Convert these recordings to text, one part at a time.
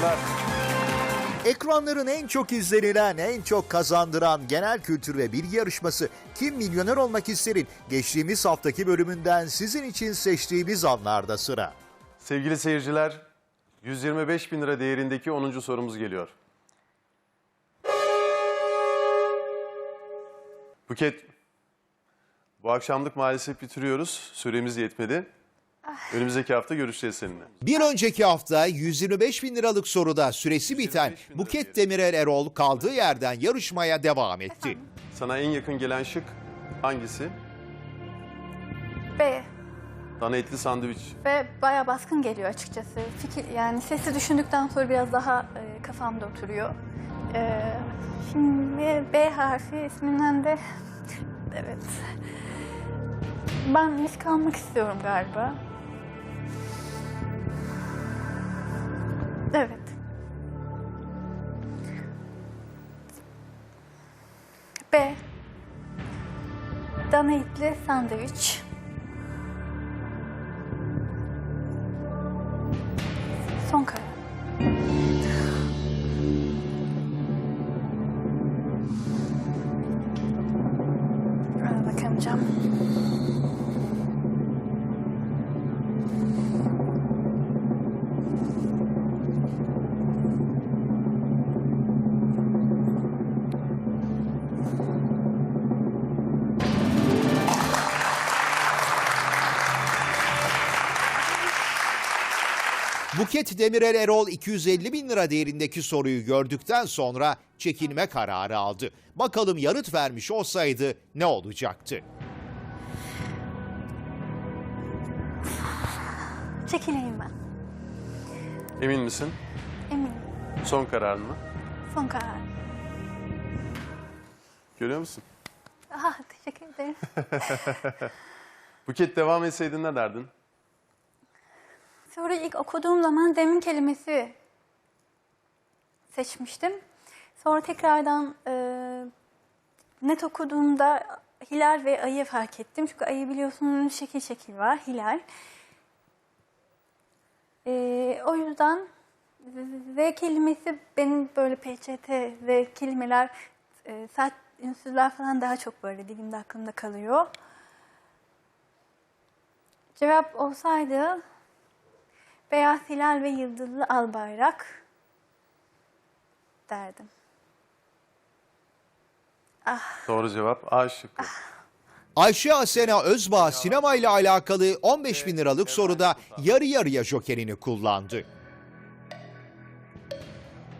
seyirciler. Ekranların en çok izlenilen, en çok kazandıran genel kültür ve bilgi yarışması Kim Milyoner Olmak İster'in geçtiğimiz haftaki bölümünden sizin için seçtiğimiz anlarda sıra. Sevgili seyirciler, 125 bin lira değerindeki 10. sorumuz geliyor. Buket, bu akşamlık maalesef bitiriyoruz. Süremiz yetmedi. Önümüzdeki hafta görüşeceğiz seninle. Bir önceki hafta 125 bin liralık soruda süresi biten 125 bin lira Buket Demirel Erol kaldığı yerden yarışmaya devam etti. Sana en yakın gelen şık hangisi? B Dana etli sandviç. ve baya baskın geliyor açıkçası. Fikir yani sesi düşündükten sonra biraz daha e, kafamda oturuyor. E, şimdi B harfi isminden de evet. Ben risk almak istiyorum galiba. Dana etli sandviç. Son karar. Buket Demirel Erol 250 bin lira değerindeki soruyu gördükten sonra çekilme kararı aldı. Bakalım yanıt vermiş olsaydı ne olacaktı? Çekileyim ben. Emin misin? Eminim. Son kararın mı? Son karar. Görüyor musun? Aha, teşekkür ederim. Buket devam etseydin ne derdin? Sonra ilk okuduğum zaman demin kelimesi seçmiştim. Sonra tekrardan e, net okuduğumda hilal ve ayı fark ettim. Çünkü ayı biliyorsunuz şekil şekil var, hilal. E, o yüzden Z kelimesi benim böyle PÇT, Z kelimeler, e, sert ünsüzler falan daha çok böyle dilimde aklımda kalıyor. Cevap olsaydı Beyaz hilal ve yıldızlı al bayrak derdim. Doğru cevap A şıkkı. Ayşe Asena Özbağ sinema ile alakalı 15 bin liralık soruda yarı yarıya jokerini kullandı.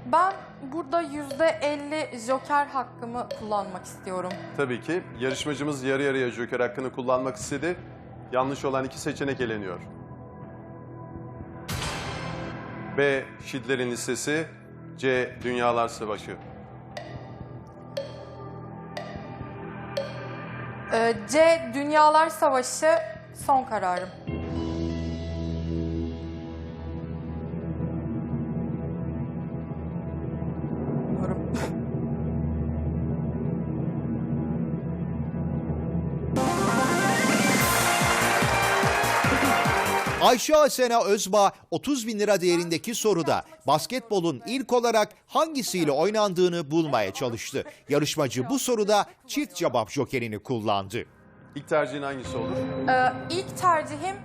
Ben burada yüzde elli joker hakkımı kullanmak istiyorum. Tabii ki yarışmacımız yarı yarıya joker hakkını kullanmak istedi. Yanlış olan iki seçenek eleniyor. B. Şidlerin listesi. C. Dünyalar Savaşı. Ee, C. Dünyalar Savaşı son kararım. Ayşe Asena Özbağ 30 bin lira değerindeki soruda basketbolun ilk olarak hangisiyle oynandığını bulmaya çalıştı. Yarışmacı bu soruda çift cevap jokerini kullandı. İlk tercihin hangisi olur? Ee, ilk tercihim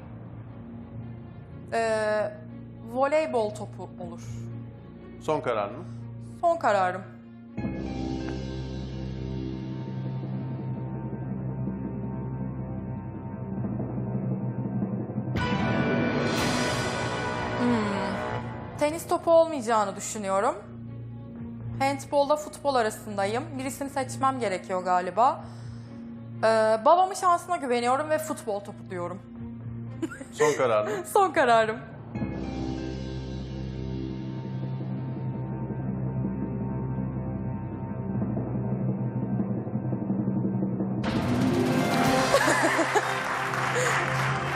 ee, voleybol topu olur. Son karar mı? Son kararım. Tenis topu olmayacağını düşünüyorum. Handbolda futbol arasındayım. Birisini seçmem gerekiyor galiba. Ee, babamın şansına güveniyorum ve futbol topu diyorum. Son karar mı? Son kararım.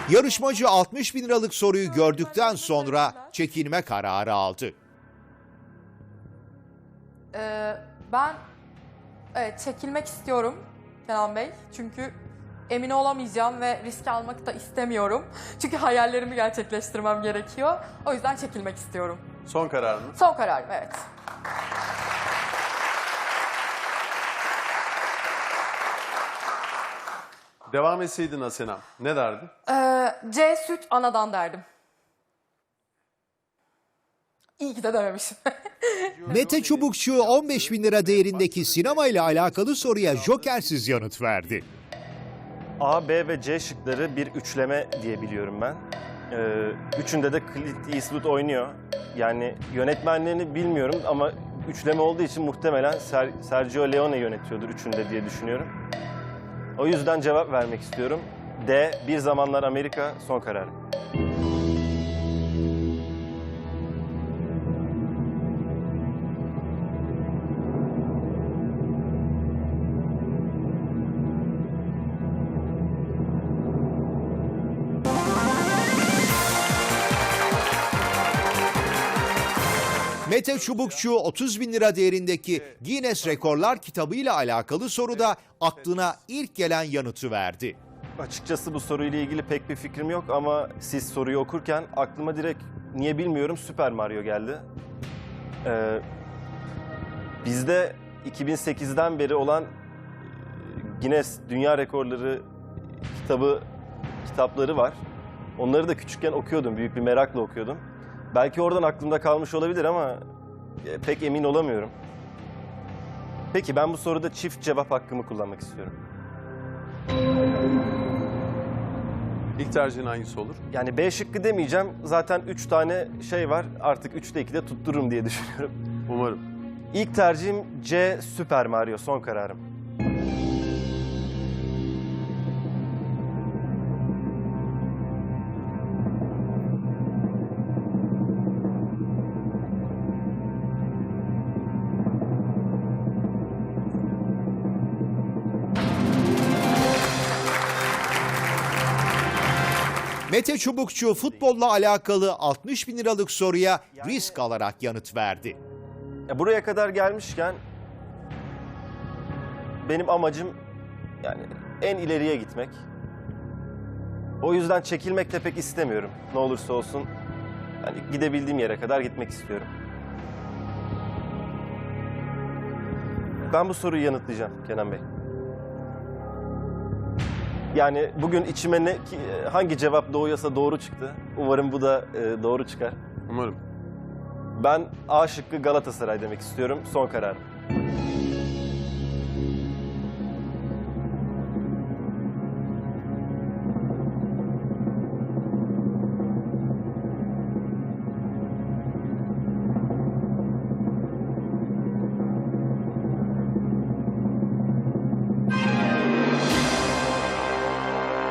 Yarışmacı 60 bin liralık soruyu gördükten sonra çekilme kararı aldı. Ee, ben evet, çekilmek istiyorum Kenan Bey. Çünkü emin olamayacağım ve risk almak da istemiyorum. Çünkü hayallerimi gerçekleştirmem gerekiyor. O yüzden çekilmek istiyorum. Son karar mı? Son kararım evet. Devam etseydin Asena ne derdin? Ee, C süt anadan derdim. İyi ki de dememişim. Mete Çubukçu 15 bin lira değerindeki sinema ile alakalı soruya jokersiz yanıt verdi. A, B ve C şıkları bir üçleme diye biliyorum ben. Ee, üçünde de Clint Eastwood oynuyor. Yani yönetmenlerini bilmiyorum ama üçleme olduğu için muhtemelen Ser- Sergio Leone yönetiyordur üçünde diye düşünüyorum. O yüzden cevap vermek istiyorum. D, Bir Zamanlar Amerika son kararım. Mete Çubukçu 30 bin lira değerindeki Guinness Rekorlar kitabı ile alakalı soruda aklına ilk gelen yanıtı verdi. Açıkçası bu soruyla ilgili pek bir fikrim yok ama siz soruyu okurken aklıma direkt niye bilmiyorum Super Mario geldi. Ee, bizde 2008'den beri olan e, Guinness Dünya Rekorları kitabı kitapları var. Onları da küçükken okuyordum, büyük bir merakla okuyordum. Belki oradan aklımda kalmış olabilir ama e, pek emin olamıyorum. Peki ben bu soruda çift cevap hakkımı kullanmak istiyorum. İlk tercihin hangisi olur? Yani B şıkkı demeyeceğim. Zaten 3 tane şey var. Artık 3'te 2'de tuttururum diye düşünüyorum. Umarım. İlk tercihim C Super Mario son kararım. Mete Çubukçu futbolla alakalı 60 bin liralık soruya risk alarak yanıt verdi. Ya buraya kadar gelmişken benim amacım yani en ileriye gitmek. O yüzden çekilmek de pek istemiyorum. Ne olursa olsun yani gidebildiğim yere kadar gitmek istiyorum. Ben bu soruyu yanıtlayacağım Kenan Bey. Yani bugün içime ne ki- hangi cevap doğuyorsa doğru çıktı. Umarım bu da e, doğru çıkar. Umarım. Ben A şıkkı Galatasaray demek istiyorum. Son kararım.